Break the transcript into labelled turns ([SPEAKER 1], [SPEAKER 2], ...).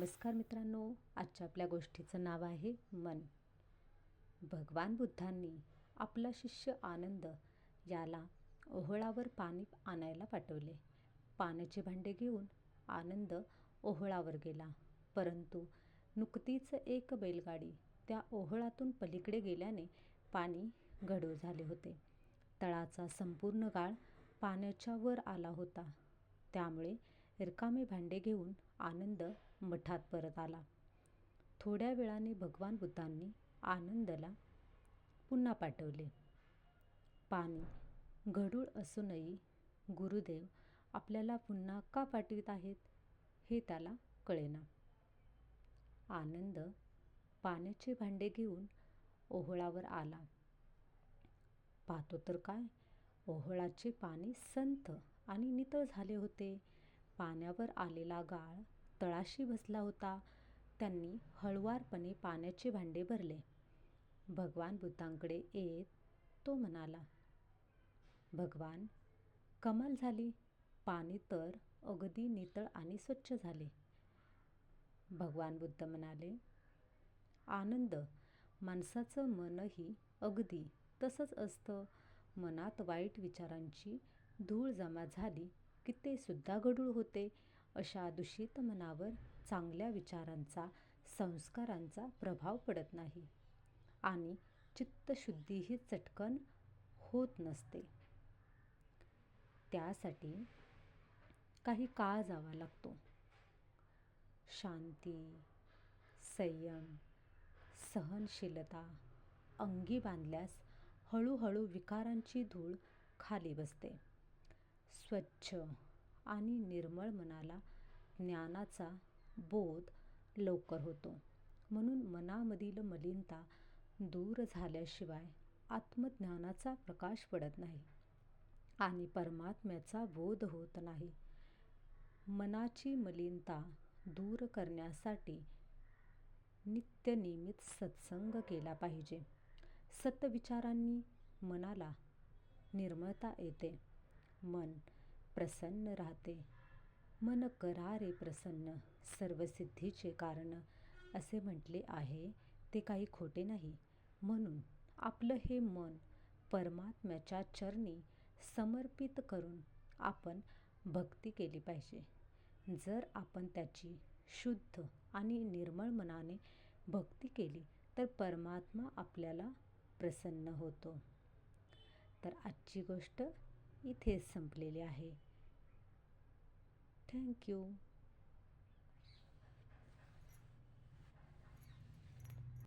[SPEAKER 1] नमस्कार मित्रांनो आजच्या आपल्या गोष्टीचं नाव आहे मन. भगवान बुद्धांनी आपला शिष्य आनंद याला ओहळावर पाणी आणायला पाठवले. पाण्याचे भांडे घेऊन आनंद ओहळावर गेला. परंतु नुकतीच एक बैलगाडी त्या ओहळातून पलीकडे गेल्याने पाणी गढूळ झाले होते. तळाचा संपूर्ण गाळ पाण्याच्या वर आला होता. त्यामुळे रिकामे भांडे घेऊन आनंद मठात परत आला. थोड्या वेळाने भगवान बुद्धांनी आनंदला पुन्हा पाठवले. पाणी गढूळ असूनही गुरुदेव आपल्याला पुन्हा का पाठवित आहेत हे त्याला कळेना. आनंद पाण्याचे भांडे घेऊन ओहळावर आला. पाहतो तर काय ओहळाचे पाणी संथ आणि नितळ झाले होते. पाण्यावर आलेला गाळ तळाशी बसला होता. त्यांनी हळुवारपणे पाण्याचे भांडे भरले. भगवान बुद्धांकडे येत तो म्हणाला भगवान कमाल झाली. पाणी तर अगदी नितळ आणि स्वच्छ झाले. भगवान बुद्ध म्हणाले आनंद माणसाचं मनही अगदी तसंच असतं. मनात वाईट विचारांची धूळ जमा झाली. की ते सुद्धा गढूळ होते. अशा दूषित मनावर चांगल्या विचारांचा संस्कारांचा प्रभाव पडत नाही. आणि चित्तशुद्धीही चटकन होत नसते. त्यासाठी काही काळ जावा लागतो. शांती संयम सहनशीलता अंगी बांधल्यास हळूहळू विकारांची धूळ खाली बसते. स्वच्छ आणि निर्मळ मनाला ज्ञानाचा बोध लवकर होतो. म्हणून मनामधील मलिनता दूर झाल्याशिवाय आत्मज्ञानाचा प्रकाश पडत नाही आणि परमात्म्याचा बोध होत नाही. मनाची मलिनता दूर करण्यासाठी नित्यनियमित सत्संग केला पाहिजे. सत्विचारांनी मनाला निर्मळता येते. मन प्रसन्न राहते. मन करा रे प्रसन्न सर्वसिद्धीचे कारण असे म्हटले आहे ते काही खोटे नाही. म्हणून आपलं हे मन परमात्म्याच्या चरणी समर्पित करून आपण भक्ती केली पाहिजे. जर आपण त्याची शुद्ध आणि निर्मळ मनाने भक्ती केली तर परमात्मा आपल्याला प्रसन्न होतो. तर आजची गोष्ट इथेच संपलेले आहे. थँक्यू